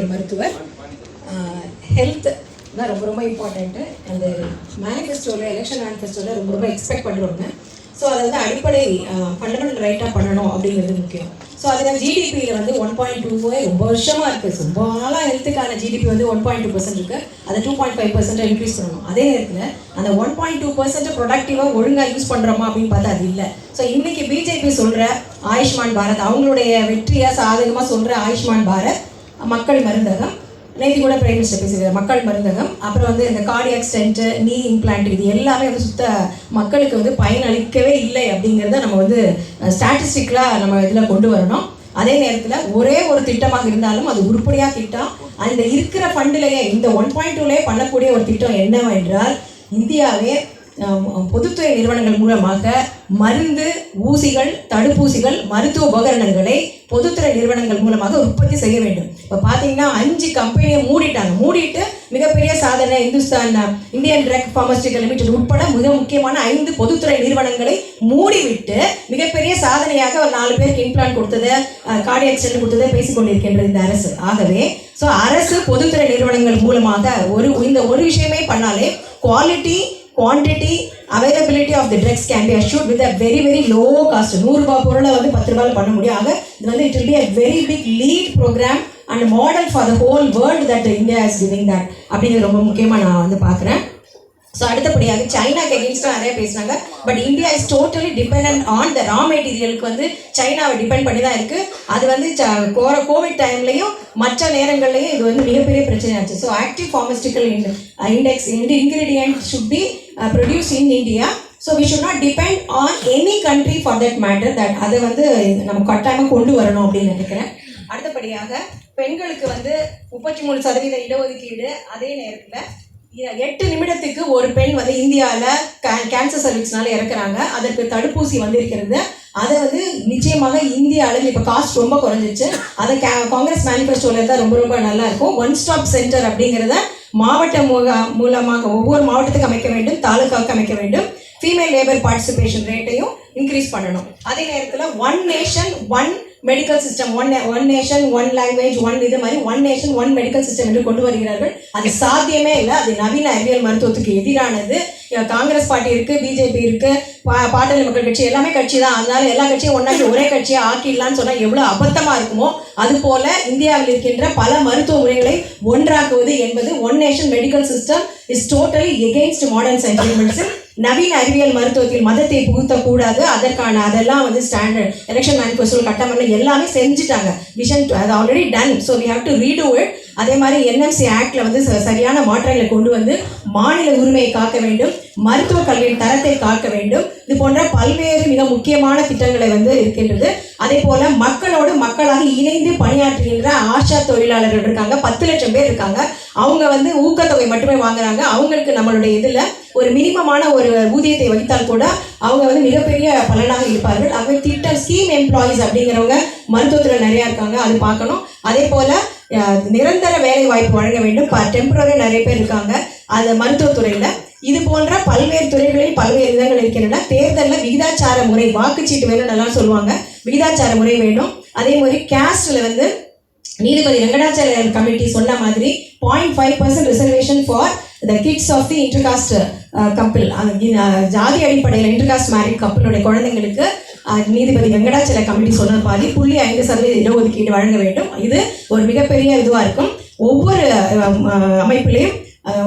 ஒரு மருத்துவர். ஹெல்த் தான் ரொம்ப ரொம்ப இம்பார்ட்டண்ட்டு அந்த மேனிஃபெஸ்டோவில் எலெக்ஷன் மேனிஃபெஸ்டோவில் ரொம்ப ரொம்ப எக்ஸ்பெக்ட் பண்ணுறோங்க ஸோ அதை வந்து அடிப்படை ஃபண்டமெண்டல் ரைட்டாக பண்ணணும் அப்படிங்கிறது முக்கியம். ஸோ அதில் ஜிடிபியில் வந்து ஒன் பாயிண்ட் டூ ரொம்ப வருஷமாக இருக்குது ரொம்ப நாளாக ஹெல்த்துக்கான ஜிடிபி வந்து ஒன் பாயிண்ட் டூ பர்சன்ட் இருக்குது அதை two point five percent increase பண்ணணும். அதே நேரத்தில் அந்த ஒன் பாயிண்ட் டூ பர்சன்ட் ப்ரொடக்டிவாக ஒழுங்காக யூஸ் பண்ணுறோமா அப்படின்னு பார்த்தா அது இல்லை. ஸோ இன்றைக்கி பிஜேபி சொல்கிற ஆயுஷ்மான் பாரத் அவங்களுடைய வெற்றியாக சாதகமாக சொல்கிற ஆயுஷ்மான் பாரத் மக்கள் மருந்தகம் நேற்று கூட பிரைம் மினிஸ்டர் பேசியிருக்காரு மக்கள் மருந்தகம் அப்புறம் வந்து இந்த கார்டியாக் ஸ்டென்ட்டு நீ இம்ப்ளான்ட் இது எல்லாமே வந்து சுத்த மக்களுக்கு வந்து பயனளிக்கவே இல்லை அப்படிங்கிறத நம்ம வந்து ஸ்டாட்டிஸ்டிக்கலாக நம்ம இதில் கொண்டு வரணும். அதே நேரத்தில் ஒரே ஒரு திட்டமாக இருந்தாலும் அது உருப்படியாக திட்டம். அந்த இருக்கிற ஃபண்டுலேயே இந்த ஒன் பாயிண்ட் டூலேயே பண்ணக்கூடிய ஒரு திட்டம் என்னவென்றால் இந்தியாவே பொதுத்துறை நிறுவனங்கள் மூலமாக மருந்து ஊசிகள் தடுப்பூசிகள் மருத்துவ உபகரணங்களை பொதுத்துறை நிறுவனங்கள் மூலமாக உற்பத்தி செய்ய வேண்டும். இப்போ பார்த்தீங்கன்னா அஞ்சு கம்பெனியை மூடிட்டாங்க. மூடிட்டு மிகப்பெரிய சாதனை Hindustan Indian drug pharmaceutical limited உட்பட மிக முக்கியமான ஐந்து பொதுத்துறை நிறுவனங்களை மூடிவிட்டு மிகப்பெரிய சாதனையாக ஒரு நாலு பேருக்கு இம்ப்ளான் கொடுத்தது கார்டியாக் ஸ்டென்ட் கொடுத்ததை பேசிக்கொண்டிருக்கின்றது இந்த அரசு. ஆகவே ஸோ அரசு பொதுத்துறை நிறுவனங்கள் மூலமாக ஒரு இந்த ஒரு விஷயமே பண்ணாலே quality quantity availability of the drugs can be assured with a very very low cost நூறுரூபா பொருளை வந்து பத்து ரூபாயில் பண்ண முடியும் ஆக இது வந்து it will be a very big lead programme and model for the whole world that India is giving that அப்படிங்கிறது ரொம்ப முக்கியமாக நான் வந்து பார்க்குறேன். ஸோ அடுத்தபடியாக சைனாக்கு எகென்ஸ்டாக நிறைய பேசுனாங்க but India is totally depend on the raw மெட்டீரியலுக்கு வந்து சைனாவை டிபெண்ட் பண்ணி தான் இருக்குது அது வந்து கோர கோவிட் டைம்லையும் மற்ற நேரங்கள்லையும் இது வந்து மிகப்பெரிய பிரச்சனையாச்சு ஸோ ஆக்டிவ் ஃபார்மஸ்டிக்கல் இண்டெக்ஸ் இந்த ingredient should be produce in India so we should not depend on any country for that matter that அதை வந்து நம்ம கட்டாயமாக கொண்டு வரணும் அப்படின்னு நினைக்கிறேன். அடுத்தபடியாக பெண்களுக்கு வந்து முப்பத்தி மூணு சதவீத இடஒதுக்கீடு அதே நேரத்தில் எட்டு நிமிடத்துக்கு ஒரு பெண் வந்து இந்தியாவில் கேன்சர் சர்வீஸ்னால இறக்குறாங்க. அதற்கு தடுப்பூசி வந்திருக்கிறது. அதை வந்து நிச்சயமாக இந்திய அளவில் இப்போ காஸ்ட் ரொம்ப குறைஞ்சிச்சு அதை கா காங்கிரஸ் மேனிஃபெஸ்டோவில் தான் ரொம்ப ரொம்ப நல்லா இருக்கும். ஒன் ஸ்டாப் சென்டர் அப்படிங்கிறத மாவட்ட மூல- மூலமாக ஒவ்வொரு மாவட்டத்துக்கு அமைக்க வேண்டும் தாலுகாவுக்கு அமைக்க வேண்டும். ஃபீமேல் லேபர் பார்ட்டிசிபேஷன் ரேட்டையும் இன்க்ரீஸ் பண்ணணும். அதே நேரத்தில் one nation one medical system one one nation one language one இது மாதிரி one nation one medical system என்று கொண்டு வருகிறார்கள். அது சாத்தியமே இல்லை. அது நவீன அறிவியல் மருத்துவத்துக்கு எதிரானது. காங்கிரஸ் பார்ட்டி இருக்கு பிஜேபி இருக்கு பா- பாட்டாளி மக்கள் கட்சி எல்லாமே கட்சி தான். அதனால எல்லா கட்சியும் ஒன்றாக்கி ஒரே கட்சியை ஆக்கிடலாம்னு சொன்னால் எவ்வளோ அபத்தமாக இருக்குமோ அது போல இந்தியாவில் இருக்கின்ற பல மருத்துவ முறைகளை ஒன்றாக்குவது என்பது one nation medical system is totally against modern science நவீன அறிவியல் மருத்துவத்தில் மதத்தை புகுத்தக்கூடாது. அதற்கான அதெல்லாம் வந்து ஸ்டாண்டர்ட் எலெக்ஷன் மேனிஃபெஸ்டோ கட்டமரம் எல்லாமே செஞ்சுட்டாங்க. விஷன் அது already done so we have to redo it அதே மாதிரி என்எம்சி ஆக்டில் வந்து ச- சரியான மாற்றங்களை கொண்டு வந்து மாநில உரிமையை காக்க வேண்டும். மருத்துவ கல்வியின் தரத்தை காக்க வேண்டும். இது போன்ற பல்வேறு மிக முக்கியமான திட்டங்களை வந்து இருக்கின்றது. அதே போல மக்களோடு மக்களாக இணைந்து பணியாற்றுகின்ற ஆஷா தொழிலாளர்கள் இருக்காங்க. பத்து லட்சம் பேர் இருக்காங்க. அவங்க வந்து ஊக்கத்தொகை மட்டுமே வாங்குறாங்க. அவங்களுக்கு நம்மளுடைய இதில் ஒரு மினிமமான ஒரு ஊதியத்தை வைத்தால் கூட அவங்க வந்து மிகப்பெரிய பலனாக இருப்பார்கள். ஆகவே திட்டம் ஸ்கீம் எம்ப்ளாயீஸ் அப்படிங்கிறவங்க மருத்துவத்தில் நிறையா இருக்காங்க அது பார்க்கணும். அதே போல் நிரந்தர வேலை வாய்ப்பு வழங்க வேண்டும். டெம்பரரி நிறைய பேர் இருக்காங்க அது மருத்துவத்துறையில். இது போன்ற பல்வேறு துறைகளில் பல்வேறு விதங்கள் இருக்கின்றன. தேர்தலில் விகிதாச்சார முறை வாக்குச்சீட்டு வேணும் நல்லா சொல்லுவாங்க. விகிதாச்சார முறை வேணும் அதே மாதிரி கேஸ்டில் வந்து நீதிபதி வெங்கடாச்சாரியர் கமிட்டி சொன்ன மாதிரி point five percent reservation for the kids of the intercaste couple ஜாதி அடிப்படையில் இன்டர்காஸ்ட் மேரிட் கப்பிளுடைய குழந்தைங்களுக்கு நீதிபதி வெங்கடாச்சல கமிட்டி சொன்ன பாதி புள்ளி ஐந்து சதவீத இடஒதுக்கீடு வழங்க வேண்டும். இது ஒரு மிகப்பெரிய இதுவாக இருக்கும். ஒவ்வொரு அமைப்பிலையும்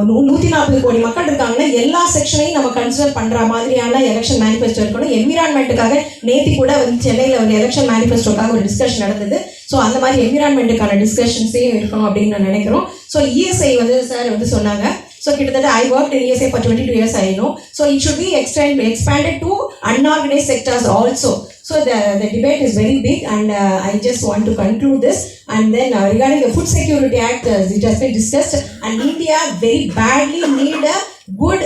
நூற்றி நாற்பது கோடி மக்கள் இருக்காங்கன்னா எல்லா செக்ஷனையும் நம்ம கன்சிடர் பண்ணுற மாதிரியான எலெக்ஷன் மேனிஃபெஸ்டோ இருக்கணும். என்விரான்மெண்ட்டுக்காக நேத்தி கூட வந்து சென்னையில் ஒரு எலெக்ஷன் மேனிஃபெஸ்டோக்காக ஒரு டிஸ்கஷன் நடந்தது. ஸோ அந்த மாதிரி என்விரான்மெண்ட்டுக்கான டிஸ்கஷன்ஸையும் இருக்கணும் அப்படின்னு நான் நினைக்கிறோம். ஸோ இஎஸ்ஐ வந்து சார் வந்து சொன்னாங்க. ஸோ கிட்டத்தட்ட I work in ESI for twenty two years ஆயிடும் so it should be extend expanded to unorganised sectors also so the the debate is very big and I just want to conclude this and then regarding the food security act it has been discussed and India very badly need a good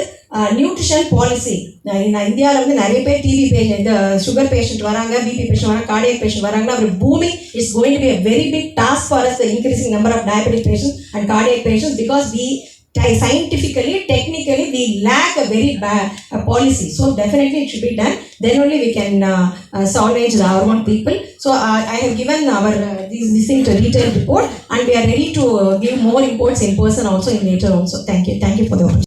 nutrition policy இந்தியாவில் வந்து நிறைய பேர் TV patient இந்த sugar patient வராங்க BP patient வராங்க cardiac patient வராங்கன்னா அவர் பூமி is going to be a very big task for us the increasing number of diabetic patient and cardiac patient because we scientifically, technically, we lack a very bad uh, policy. So definitely it should be done. Then only we can uh, uh, salvage our own people. So uh, I have given our uh, thing to detailed report, and we are ready to uh, give more reports in person also in later also. Thank you. Thank you for the opportunity.